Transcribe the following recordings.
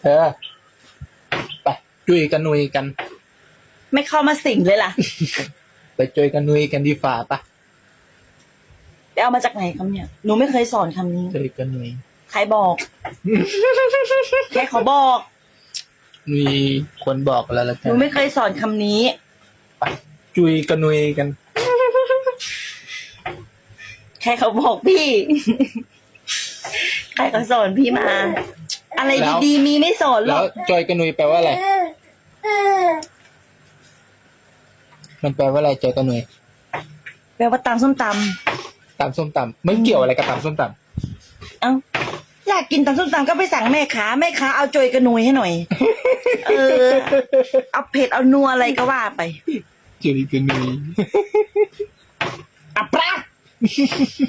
เธอไปจุยกันนุยกัน ไม่เข้ามาสิงเลยล่ะ ไปจุยกันนุยกันดีฝ่าปะไปเอามาจากไหนคำเนี่ยหนูไม่เคยสอนคำนี้ จุยกันนุยใครบอกแค่เขาบอก มีคนบอกแล้วละหกันูนไม่เคยสอนคำนี้ ไปจุยกันนุยกันแค่เขาบอกพี่ ใครเขาสอนพี่มา อะไรแล้วดีๆมีไม่สอนหรแล้อวกจอยกันนุยแปลว่าอะไร มันแปลว่าอะไรจอยกันนุยแปลว่าตามส้มตตำส้มตำไม่เกี่ยวอะไรกับตำส้มตำเอ้าอยากกินตำส้มตำก็ไปสั่งแม่ค้าแม่ค้าเอาจอยกระนุยให้หน่อย เออ เอาเผ็ดเอานัวอะไรก็ว่าไปำจุยกันนุยอัปรา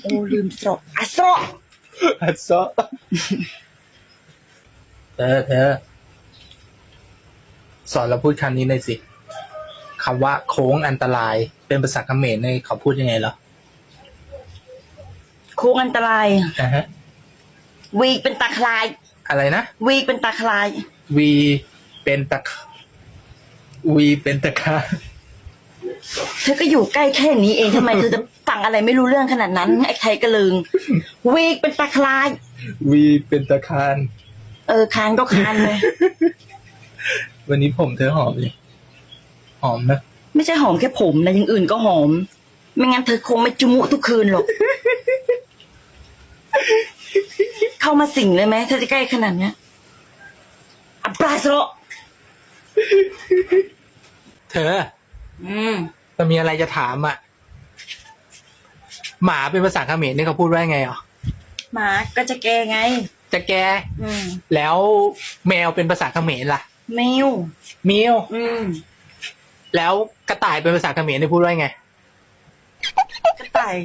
โอ้ลืมสระอัสระอัดซอ เธอเธอสอนเราพูดคำนี้หน่อยสิคำว่าโค้งอันตราย เป็นภาษาเขมรในเขาพูดยังไงเหรอโค้งอันตรายอ่าฮะวีกเป็นตาคลาย อะไรนะวีกเป็นตาคลาย วีเป็นตะขวีเป็นตะคาเธอก็อยู่ใกล้แค่นี้เองทำไมเธอจะฟังอะไรไม่รู้เรื่องขนาดนั้นไอ้ไทยกระลึงวีกเป็นตาคลาย วีเป็นตะคาน เออคานก็คานเลย วันนี้ผมเธอหอมเลยหอมนะไม่ใช่หอมแค่ผมนะอย่างอื่นก็หอม ไม่งั้นเธอคงไม่จุมุทุกคืนหรอก เข้ามาสิงเลยไหมเธอจะใกล้ขนาดเนี้ยอัปราสโรเธออืมจะมีอะไรจะถามอะ หมาเป็นภาษาเขมรนี่เขาพูดว่าไงอะ หมาก็จะแกไง จะแก อืมแล้วแมวเป็นภาษาเขมรล่ะแมวเมียวอืมแล้วกระต่ายเป็นภาษาเขมรนี่พูดว่าไง กระต่าย